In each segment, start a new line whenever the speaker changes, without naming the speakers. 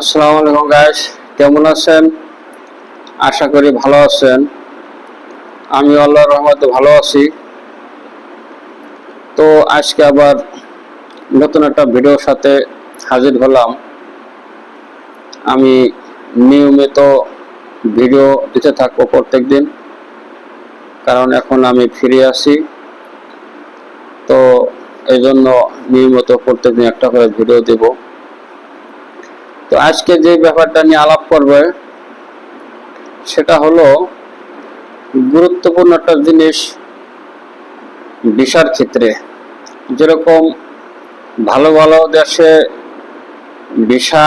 আসসালামু আলাইকুম গাইস কেমন আছেন? আশা করি ভালো আছেন। আমি আল্লাহর রহমতে ভালো আছি। তো আজকে আবার নতুন একটা ভিডিওর সাথে হাজির হলাম। আমি নিয়মিত ভিডিও দিতে থাকব প্রত্যেক দিন কারণ এখন আমি ফিরে আসি তো এই জন্য নিয়মিত প্রত্যেকদিন একটা করে ভিডিও দেবো। তো আজকে যে ব্যাপারটা নিয়ে আলাপ করবে, সেটা হলো গুরুত্বপূর্ণ একটা জিনিস ভিসার ক্ষেত্রে। যেরকম ভালো ভালো দেশে ভিসা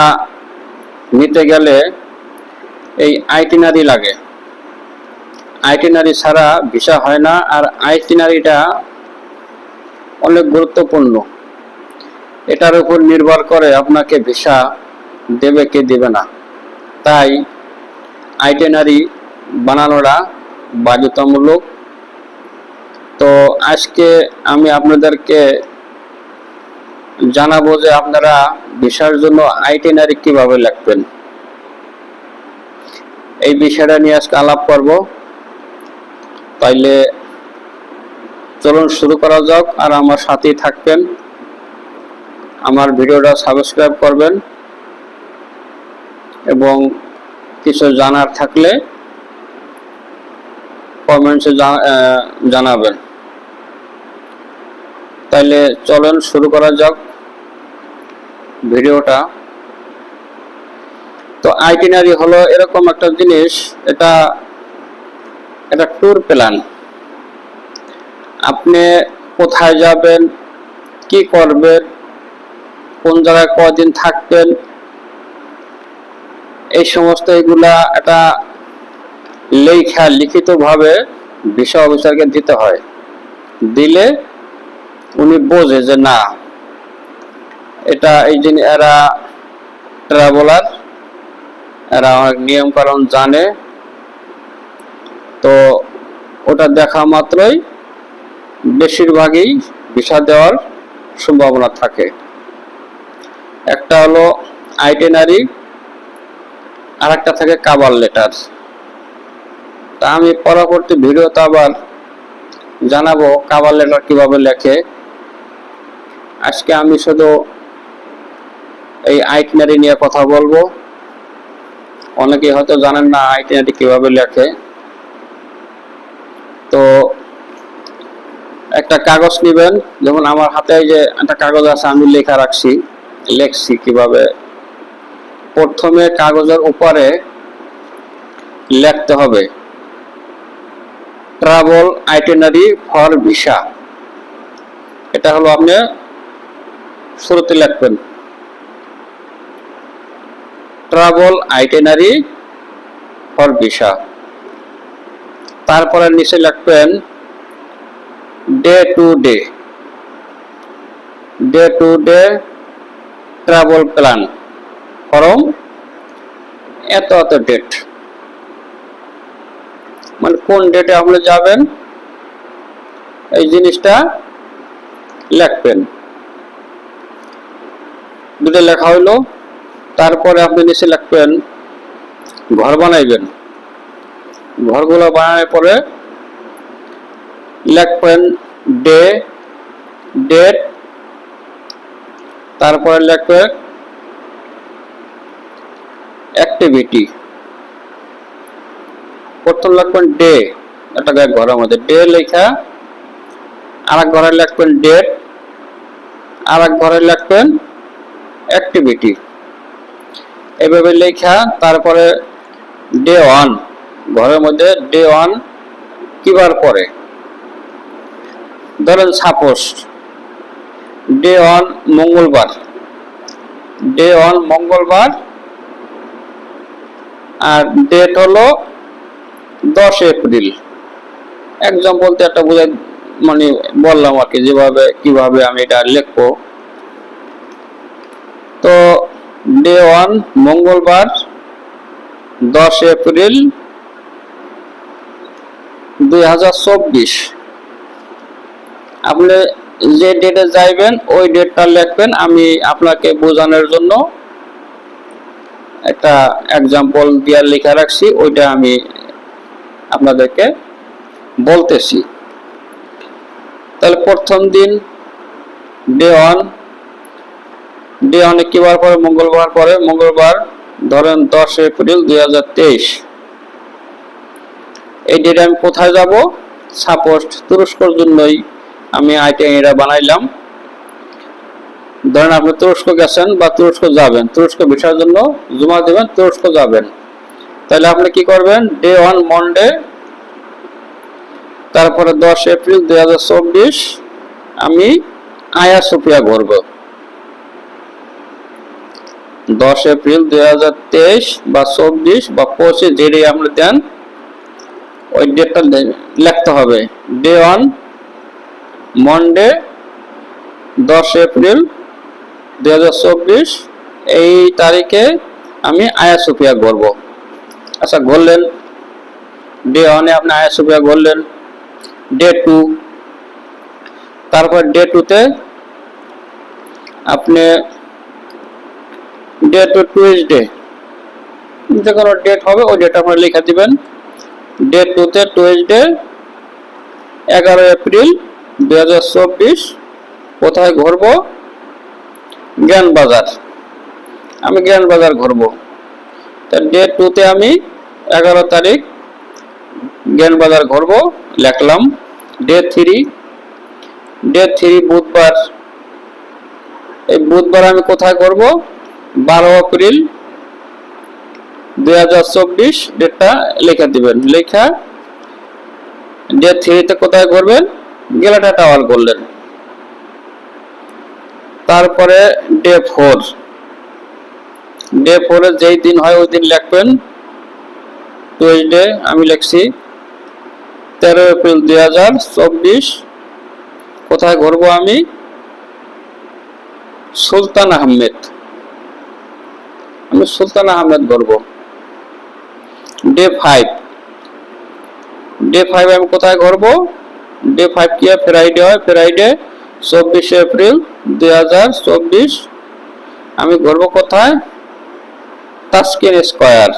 নিতে গেলে এই আইটিনারি লাগে। আইটিনারি ছাড়া ভিসা হয় না আর আইটিনারিটা অনেক গুরুত্বপূর্ণ। এটার উপর নির্ভর করে আপনাকে ভিসা দেবে কে দেবে না। তাই আইটেনারি বানানোটা বাধ্যতামূলক। তো আজকে আমি আপনাদেরকে জানাব যে আপনারা ভিসার জন্য আইটেনারি কীভাবে লিখবেন এই বিষয়টা নিয়ে আজকে আলাপ করব। তাইলে চলুন শুরু করা যাক আর আমার সাথেই থাকবেন। আমার ভিডিওটা সাবস্ক্রাইব করবেন। এবং কিছু জানার থাকলে কমেন্টসে জানাবেন। তাইলে চলেন শুরু করা যাক ভিডিওটা। তো আইটিনারি হলো এরকম একটা জিনিস, এটা এটা ট্যুর প্ল্যান আপনি কোথায় যাবেন, কি করবেন, কোন জায়গায় কদিন থাকবেন এই সমস্ত এগুলা একটা লেখা লিখিতভাবে ভিসা অফিসারকে দিতে হয়। দিলে উনি বোঝে যে না, এটা এই জিনিস এরা ট্রাভেলার এরা অনেক নিয়ম কারণ জানে, তো ওটা দেখা মাত্রই বেশিরভাগই ভিসা দেওয়ার সম্ভাবনা থাকে। একটা হলো আইটেনারি আর একটা থাকে কাবার লেটার তা আমি পরবর্তী ভিডিওতে আবার জানাব কাবার লেটার কীভাবে লেখে। আজকে আমি শুধু এই আইটিনারি নিয়ে কথা বলব। অনেকে হয়তো জানেন না আইটিনারি কীভাবে লেখে। তো একটা কাগজ নেবেন, যেমন আমার হাতে যে একটা কাগজ আছে, আমি লেখা রাখছি, লেখছি কীভাবে প্রথমে কাগজের উপরে লিখতে হবে ট্রাভেল আইটেনারি ফর ভিসা এটা হলো আপনি শুরুতে লিখবেন। ট্রাভেল আইটেনারি ফর ভিসা তারপরে নিচে লিখবেন day to day day to day travel plan form এত এত ডেট মানে কোন ডেটে আপনি যাবেন? এই জিনিসটা লিখবেন। দুটো লেখা হইল। তারপরে আপনি নিচে লিখবেন, ঘর বানাইবেন। ঘরগুলো বানানোর পরে লিখবেন ডে ডেট তারপরে লিখবেন অ্যাক্টিভিটি প্রথম লিখবেন ডে একটা ঘরের মধ্যে ডে লেখা আর এক ঘরে লিখবেন ডেট আর এক ঘরে লিখবেন অ্যাক্টিভিটি এভাবে লেখা, তারপরে ডে ওয়ান ঘরের মধ্যে ডে ওয়ান কিবার পরে ধরেন সাপোজ ডে ওয়ান মঙ্গলবার। ডে ওয়ান মঙ্গলবার আর ডেট হলো দশ এপ্রিল। একদম বলতে একটা বোঝাই মানে বললাম আর কি, যেভাবে, কীভাবে আমি এটা লিখব। তো ডে ওয়ান মঙ্গলবার, দশ এপ্রিল, দুই হাজার চব্বিশ। আপনি যে ডেটে যাইবেন, ওই ডেটটা লিখবেন, আমি আপনাকে বোঝানোর জন্য একটা এক্সাম্পল দিয়ে লেখা রাখছি, ওইটা আমি আপনাদেরকে বলতেছি। তাহলে প্রথম দিন ডে ওয়ান ডে অনেক কি বার পরে মঙ্গলবার পরে মঙ্গলবার, ধরেন দশ এপ্রিল দুই হাজার তেইশ। এই ডেটে আমি কোথায় যাব? সাপোজ তুরস্কর জন্যই আমি আইটেম বানাইলাম। ধরেন আপনি তুরস্ক গেছেন বা তুরস্ক যাবেন, তুরস্ক ভিসার জন্য জমা দেবেন, তুরস্ক যাবেন। তাহলে আপনি কি করবেন? ডে ওয়ান মন্ডে তারপরে দশ এপ্রিল দুই হাজার চব্বিশ, আমি আয়া সুফিয়া ঘুরব। দশ এপ্রিল দুই হাজার তেইশ বা চব্বিশ বা পঁচিশ যেটাই আপনি দেন, ওই ডেটটা লিখতে হবে। ডে ওয়ান মন্ডে দশ এপ্রিল দুই হাজার চব্বিশ, এই তারিখে আমি আয়া সুফিয়া ঘুরব আচ্ছা ঘুরলেন ডে ওয়ানে আপনি আয়া সুফিয়া ঘুরলেন ডে টু। তারপর ডে টুতে আপনি ডে টু টুইসডে যে কোনো ডেট হবে, ওই ডেট আপনি লিখে দিবেন। ডে টুতে টুইসডে এগারো এপ্রিল দু হাজার চব্বিশ, কোথায় ঘুরবো জ্ঞান বাজার। আমি জ্ঞান বাজার ঘুরবো তা ডে টুতে আমি এগারো তারিখ জ্ঞান বাজার ঘুরবো লিখলাম। ডে থ্রি ডে থ্রি বুধবার। এই বুধবার আমি কোথায় করব? বারো এপ্রিল দুই হাজার চব্বিশ ডেটটা লেখা দিবেন। লেখা ডে থ্রিতে কোথায় করবেন? গেলাটা টাওয়ার করলেন। তারপরে ডে ফোর ডে ফোরে যেই দিন হয়, ওই দিন লিখবেন। টুয়েসডে আমি লিখছি তেরো এপ্রিল দুই হাজার চব্বিশ। কোথায় ঘুরবো আমি? সুলতান আহমেদ। আমি সুলতান আহমেদ ঘুরবো। ডে ফাইভ ডে ফাইভ আমি কোথায় ঘুরবো? ডে ফাইভ কি ফ্রাইডে হয়। ফ্রাইডে চব্বিশে এপ্রিল দুই হাজার চব্বিশ। আমি ঘুরবো কোথায় তাস্কিন স্কোয়ার।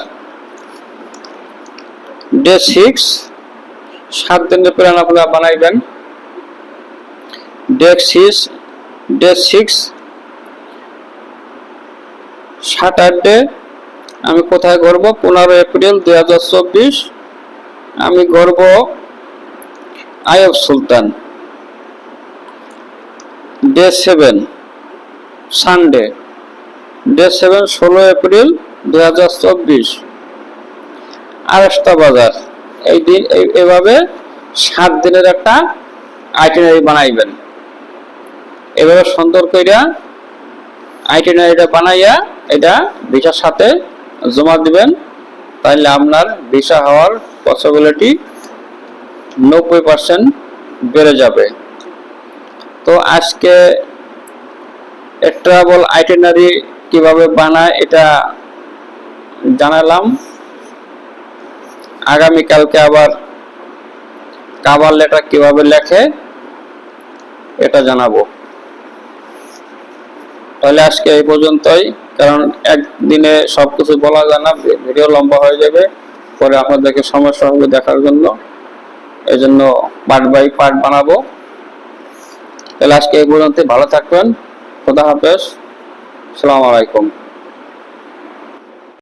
ডে সিক্স, সাত দিনের প্ল্যান আপনারা বানাইবেন। Day six day six Saturday আমি কোথায় ঘুরবো পনেরো এপ্রিল দুই হাজার চব্বিশ। আমি ঘুরবো Eyup Sultan. Day seven, Sunday. Day seven, ষোলো এপ্রিল দু হাজার চব্বিশ। আরেস্তা বাজার। এই দিন এভাবে সাত দিনের একটা আইটিনারি বানাইবেন। এভাবে সুন্দর কইরা আইটিনারিটা বানাইয়া এটা ভিসার সাথে জমা দিবেন। তাহলে আপনার ভিসা হওয়ার পসিবিলিটি নব্বই পার্সেন্ট বেড়ে যাবে। তো আজকে ট্রাভেল আইটিনারি কীভাবে বানায় এটা জানালাম। আগামীকালকে আবার কাভার লেটার কীভাবে লেখে এটা জানাব। তাহলে আজকে এই পর্যন্তই, কারণ একদিনে সব কিছু বলা যায় না, ভিডিও লম্বা হয়ে যাবে, পরে আপনাদেরকে সমস্যা হবে দেখার জন্য। এই জন্য পার্ট বাই পার্ট বানাবো। তাহলে আজকে এই পর্যন্ত ভালো থাকবেন। খোদা হাফেজ। সালাম আলাইকুম।